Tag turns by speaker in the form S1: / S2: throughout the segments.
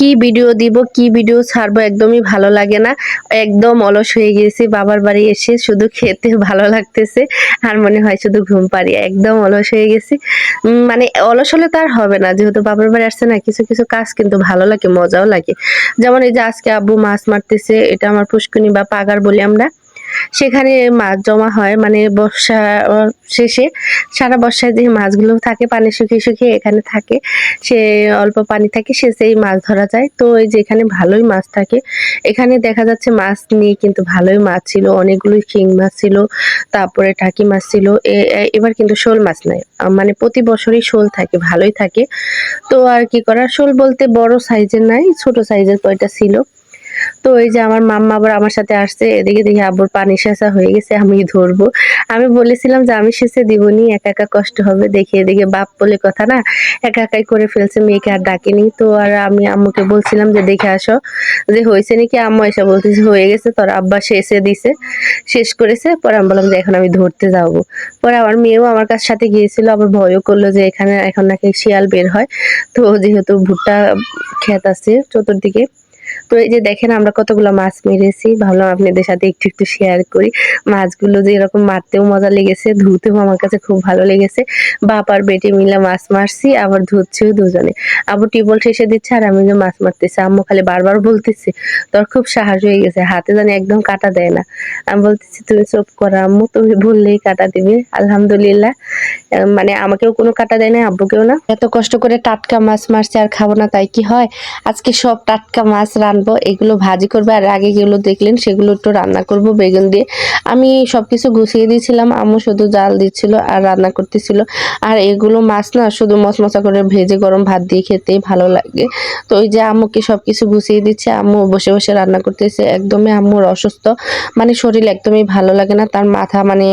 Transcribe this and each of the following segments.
S1: কি ভিডিও দিব, কি ভিডিও ছাড়বো একদমই ভালো লাগে না। একদম অলস হয়ে গেছি বাবার বাড়ি এসে শুধু খেতে ভালো লাগতেছে, আর মনে হয় শুধু ঘুম পারি একদম অলস হয়ে গেছি। মানে অলস হলে তার হবে না, যেহেতু বাবার বাড়ি আসছে না, কিছু কিছু কাজ কিন্তু ভালো লাগে, মজাও লাগে। যেমন এই যে আজকে আব্বু মাছ মারতেছে, এটা আমার পুষ্কুনি বা পাগার বলি আমরা। সেখানে মাছ জমা হয় মানে বর্ষা শেষে সারা বর্ষায় যে মাছগুলো থাকে, পানি শুকিয়ে শুকিয়ে এখানে থাকে, সে অল্প পানি থাকে, সে সেই মাছ ধরা যায়। তো এই যে এখানে ভালোই মাছ থাকে। এখানে দেখা যাচ্ছে মাছ নিয়ে কিন্তু ভালোই মাছ ছিল অনেকগুলোই শিং মাছ ছিল, তারপরে টাকি মাছ ছিল এবার কিন্তু শোল মাছ নাই। মানে প্রতি বছরই শোল থাকে, ভালোই থাকে। তো আর কি করার শোল বলতে বড় সাইজের নাই, ছোট সাইজের কয়টা ছিল। তো ওই যে আমার মাম্মা আবার আমার সাথে আসছে, এদিকে দেখি আব্বুর পানি সেচা হয়ে গেছে আমি ধরবো। আমি বলেছিলাম যে আমি সেচে দিবনি, একা একা কষ্ট হবে, দেখে এদিকে বাপ বলে কথা না, একা একাই করে ফেলছে, মেয়েকে আর ডাকেনি। তো আর আমি আম্মুকে বলছিলাম যে দেখে আসো, যে হয়েছে নাকি? আম্মু এসে বলতেছে, হয়ে গেছে, তোর আব্বা শেষে দিছে, শেষ করেছে, পরে আমি বললাম যে এখন আমি ধরতে যাব। পরে আমার মেয়েও আমার কাছ সাথে গিয়েছিল, আবার ভয়ও করল যে এখানে এখন নাকি শিয়াল বের হয়। তো যেহেতু ভুট্টা ক্ষেত আছে চতুর্দিকে তো এই যে দেখেন, আমরা কতগুলো মাছ মেরেছি। ভাবলাম আপনাদের সাথে একটু একটু শেয়ার করি। মাছগুলো যে এরকম মারতেও মজা লেগেছে, ধুতেও আমার কাছে খুব ভালো লেগেছে। বাপ আর বেটে মিলে মাছ মারছি, আবার ধুচ্ছিও দুজনে। আবু টিবল শেষে দিচ্ছে আর আমি যে মাছ মারতেছি, আম্মু খালি বারবার বলতেছে, তোর খুব সাহস হয়ে গেছে, হাতে জানি একদম কাটা দেয় না। আমি বলতেছি, তুমি চুপ করো আম্মু, তুমি বললেই কাটা দিবে, আলহামদুলিল্লাহ। মানে আমাকেও কোনো কাটা দেয় না, আব্বুকেও না। এত কষ্ট করে টাটকা মাছ মারছি আর খাব না, তাই কি হয়? আজকে সব টাটকা মাছ রানবো এগুলো ভাজি করব। আর আগে যেগুলো দেখলেন, সেগুলো একটু রান্না করব, বেগুন দিয়ে। আমি সব কিছু গুছিয়ে দিয়েছিলাম, আম্মু শুধু জাল দিচ্ছিল আর রান্না করতেছিল। আর এগুলো মাছ না, শুধু মশমশা করে ভেজে গরম ভাত দিয়ে খেতেই ভালো লাগে। তো ওই যে আম্মুকে সব কিছু গুছিয়ে দিচ্ছে, আম্মু বসে বসে রান্না করতেছে। একদমই আম্মুর অসুস্থ মানে শরীর একদমই ভালো লাগে না, তার মাথা মানে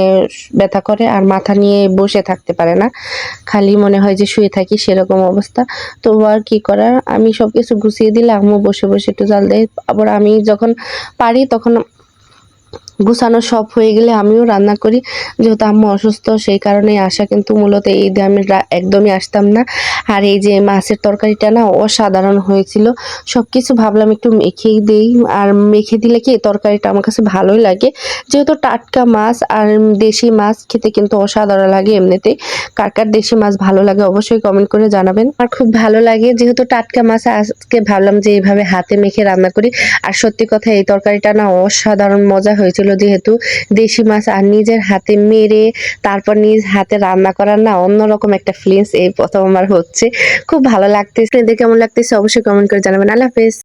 S1: ব্যথা করে আর মাথা নিয়ে বসে থাকতে পারে না। খালি মনে হয় যে শুয়ে থাকি, সেরকম অবস্থা। তো আর কি করার? আমি সব কিছু গুছিয়ে দিলে আম্মু বসে বসে একটু জাল দেয়। আবার আমি যখন পারি তখন গুছানো সব হয়ে গেলে আমিও রান্না করি। যেহেতু আম্মু অসুস্থ, সেই কারণে আসা কিন্তু মূলত এই দিয়ে আমি একদমই আসতাম না। আর এই যে মাছের তরকারিটা না অসাধারণ হয়েছিল। সব কিছু ভাবলাম একটু মেখেই দেই। আর মেখে দিলে কি, তরকারিটা আমার কাছে ভালোই লাগে। যেহেতু টাটকা মাছ আর দেশি মাছ খেতে কিন্তু অসাধারণ লাগে এমনিতেই। কার কার দেশি মাছ ভালো লাগে অবশ্যই কমেন্ট করে জানাবেন। আর খুব ভালো লাগে যেহেতু টাটকা মাছ, আজকে ভাবলাম যে এইভাবে হাতে মেখে রান্না করি। আর সত্যি কথা, এই তরকারিটা না অসাধারণ মজা হয়েছিল। যেহেতু দেশি মাছ আর নিজের হাতে মেরে তারপর নিজ হাতে রান্না করার না অন্যরকম একটা ফিলিংস এই প্রথম আমার হচ্ছে। খুব ভালো লাগতেছে। দেখে কেমন লাগতেছে অবশ্যই কমেন্ট করে জানাবেন। আল্লাহ হাফেজ।